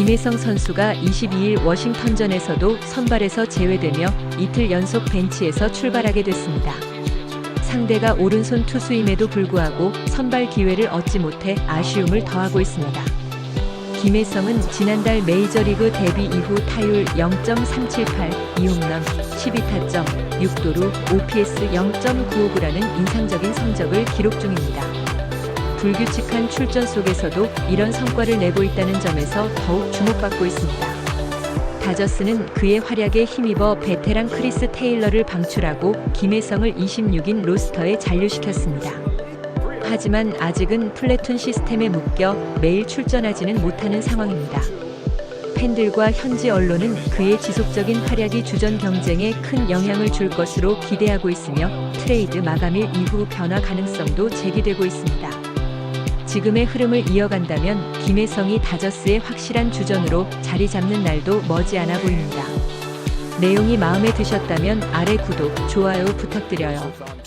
김혜성 선수가 22일 워싱턴전에서도 선발에서 제외되며 이틀 연속 벤치에서 출발하게 됐습니다. 상대가 오른손 투수임에도 불구하고 선발 기회를 얻지 못해 아쉬움을 더하고 있습니다. 김혜성은 지난달 메이저리그 데뷔 이후 타율 0.378, 2홈런, 12타점, 6도루, OPS 0.95구라는 인상적인 성적을 기록 중입니다. 불규칙한 출전 속에서도 이런 성과를 내고 있다는 점에서 더욱 주목받고 있습니다. 다저스는 그의 활약에 힘입어 베테랑 크리스 테일러를 방출하고 김혜성을 26인 로스터에 잔류시켰습니다. 하지만 아직은 플래툰 시스템에 묶여 매일 출전하지는 못하는 상황입니다. 팬들과 현지 언론은 그의 지속적인 활약이 주전 경쟁에 큰 영향을 줄 것으로 기대하고 있으며 트레이드 마감일 이후 변화 가능성도 제기되고 있습니다. 지금의 흐름을 이어간다면 김혜성이 다저스의 확실한 주전으로 자리 잡는 날도 머지않아 보입니다. 내용이 마음에 드셨다면 아래 구독, 좋아요 부탁드려요.